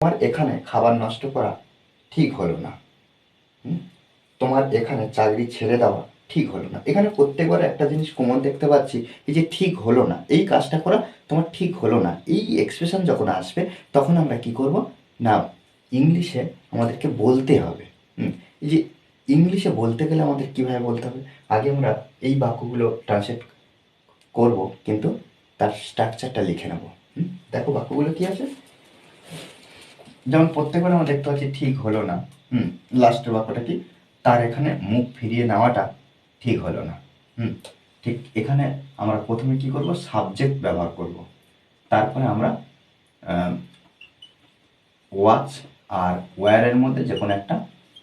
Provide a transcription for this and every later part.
তোমার এখানে খাবার নষ্ট করা ঠিক হলো না। তোমার এখানে চাকরি ছেড়ে দেওয়া ঠিক হলো না। এখানে প্রত্যেকবার একটা জিনিস কমন দেখতে পাচ্ছি, এই যে ঠিক হলো না, এই কাজটা করা তোমার ঠিক হলো না। এই এক্সপ্রেশন যখন আসবে, তখন আমরা কি করব? না, ইংলিশে আমাদেরকে বলতে হবে? এই যে ইংলিশে বলতে গেলে আমাদের কীভাবে বলতে হবে? আগে আমরা এই বাক্যগুলো ট্রান্সলেট করব, কিন্তু তার স্ট্রাকচারটা লিখে নেব? দেখো বাক্যগুলো কি আছে? যেমন প্রত্যেকবার আমরা দেখতে পাচ্ছি ঠিক হলো না, হুম লাস্টের বাক্যটা কি? তার এখানে মুখ ফিরিয়ে নেওয়াটা ঠিক হলো না, হুম, ঠিক এখানে আমরা প্রথমে কি করব? সাবজেক্ট ব্যবহার করব। তারপরে আমরা ওয়াচ আর ওয়্যারের মধ্যে যে কোনো একটা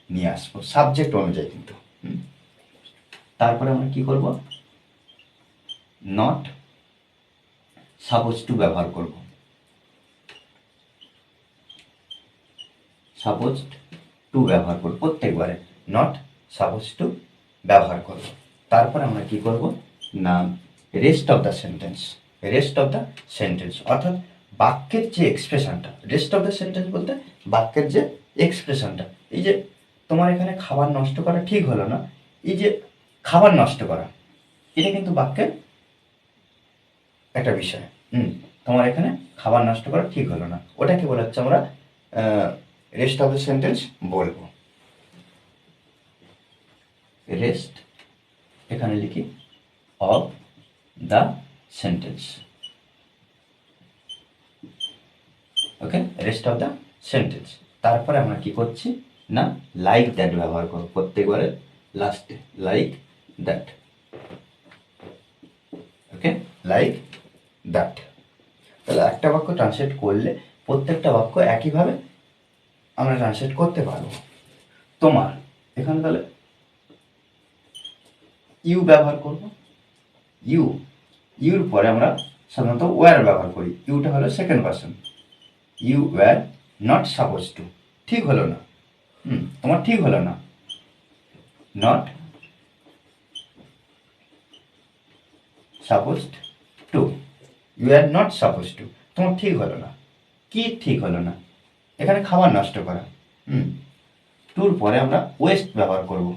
নিয়ে আসব সাবজেক্ট অনুযায়ী কিন্তু। তারপরে আমরা কি করব? নট সাপোজ টু ব্যবহার করব। সাপোজ টু ব্যবহার করব, প্রত্যেকবারে নট সাপোজ টু ব্যবহার করব। তারপরে আমরা কি করব? না rest of the sentence rest of the sentence অর্থাৎ বাক্যের যে এক্সপ্রেশনটা রেস্ট অফ দ্য সেন্টেন্স বলতে বাক্যের যে এক্সপ্রেশনটা এই যে তোমার এখানে খাবার নষ্ট করা ঠিক হলো না, এই যে খাবার নষ্ট করা, এটা কিন্তু বাক্যের একটা বিষয়। হুম, তোমার এখানে খাবার নষ্ট করা ঠিক হলো না, ওটাকে বলা হচ্ছে আমরা রেস্ট অফ দ্য সেন্টেন্স বলব। রেস্ট এখানে লিখি of the sentence okay rest of the sentence তারপরে আমরা কি করছি? না লাইক দ্যাট ব্যবহার করব প্রত্যেকবারে। লাস্টে like that okay like that তাহলে একটা বাক্য ট্রান্সলেট করলে প্রত্যেকটা বাক্য একইভাবে আমরা ট্রান্সলেট করতে পারব। তোমার, এখানে তাহলে ইউ ব্যবহার করব। ইউ ইউর পরে আমরা সাধারণত ওয়ার ব্যবহার করি। ইউটা হলো second person you were not suppose to ঠিক হলো না। হুম, তোমার ঠিক হলো না। Not supposed to you are not suppose to তোমার ঠিক হলো না। কি ঠিক হলো না? এখানে খাবার নষ্ট করা। হুম? টুর পরে আমরা ওয়েস্ট ব্যবহার করব।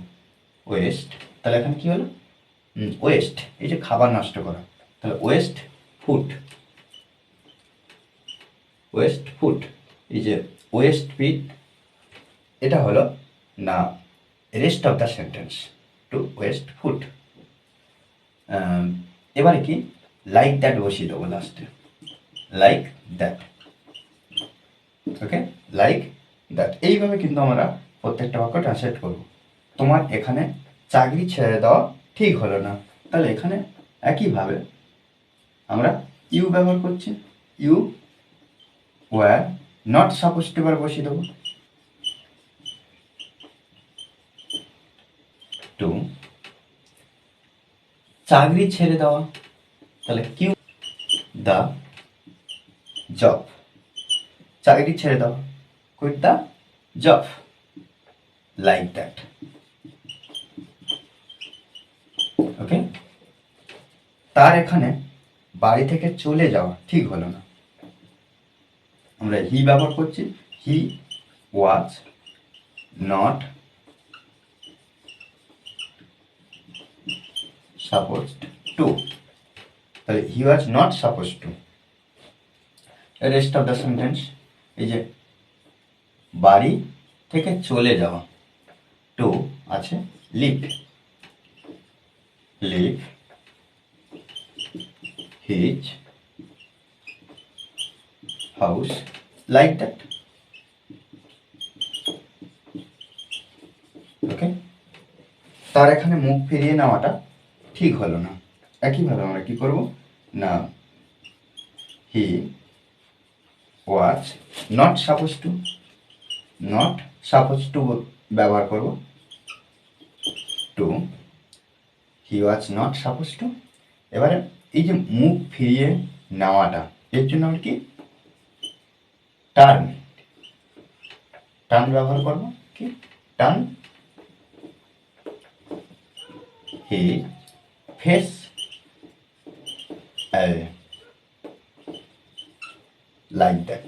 ওয়েস্ট তাহলে এখানে কি হলো? ওয়েস্ট এই যে খাবার নষ্ট করা। তাহলে ওয়েস্ট ফুড ওয়েস্ট ফুড এই যে ওয়েস্ট পিট এটা হলো না rest of the sentence to waste food এবারে কি? লাইক দ্যাট বসিয়ে দেবো লাস্টে like that okay like that এইভাবে কিন্তু আমরা প্রত্যেকটা বাক্য ট্রান্সলেট করব। তোমার এখানে চাকরি ছেড়ে দেওয়া ঠিক হলো না। তাহলে এখানে একইভাবে আমরা ইউ ব্যবহার করছি। You were not suppose to বসিয়ে দেবো। টু চাকরি ছেড়ে দেওয়া। তাহলে কিউ দ্য জব চাকরি ছেড়ে দাও। Quit the job like that okay তার এখানে বাড়ি থেকে চলে যাওয়া ঠিক হলো না। আমরা হি ব্যবহার করছি। He was not supposed to তাহলে he was not suppose to rest of the sentence এই যে, বাড়ি থেকে চলে যাওয়া। টু আছে leave leave his house like that okay তার এখানে মুখ ফিরিয়ে নেওয়াটা ঠিক হলো না। একইভাবে আমরা কি করব? না। He was not suppose to not suppose to ব্যবহার করব। To he was not suppose to এবারে এই যে মুখ ফিরিয়ে নেওয়াটা, এর জন্য আমরা কি? টার্ন টার্ন ব্যবহার করব। কি? Turn he face like that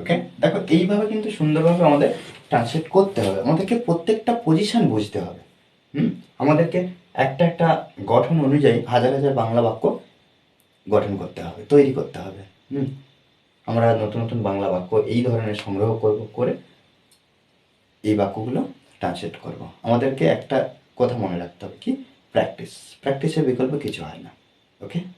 okay দেখো, এইভাবে কিন্তু সুন্দরভাবে আমাদের ট্রান্সলেট করতে হবে। আমাদেরকে প্রত্যেকটা পজিশন বুঝতে হবে। হুম? আমাদেরকে একটা একটা গঠন অনুযায়ী হাজার হাজার বাংলা বাক্য গঠন করতে হবে, তৈরি করতে হবে। হুম? আমরা নতুন নতুন বাংলা বাক্য এই ধরনের সংগ্রহ করব, করে এই বাক্যগুলো ট্রান্সলেট করব। আমাদেরকে একটা কথা মনে রাখতে হবে কি? প্র্যাকটিস প্র্যাকটিসের বিকল্প কিছু হয় না। ওকে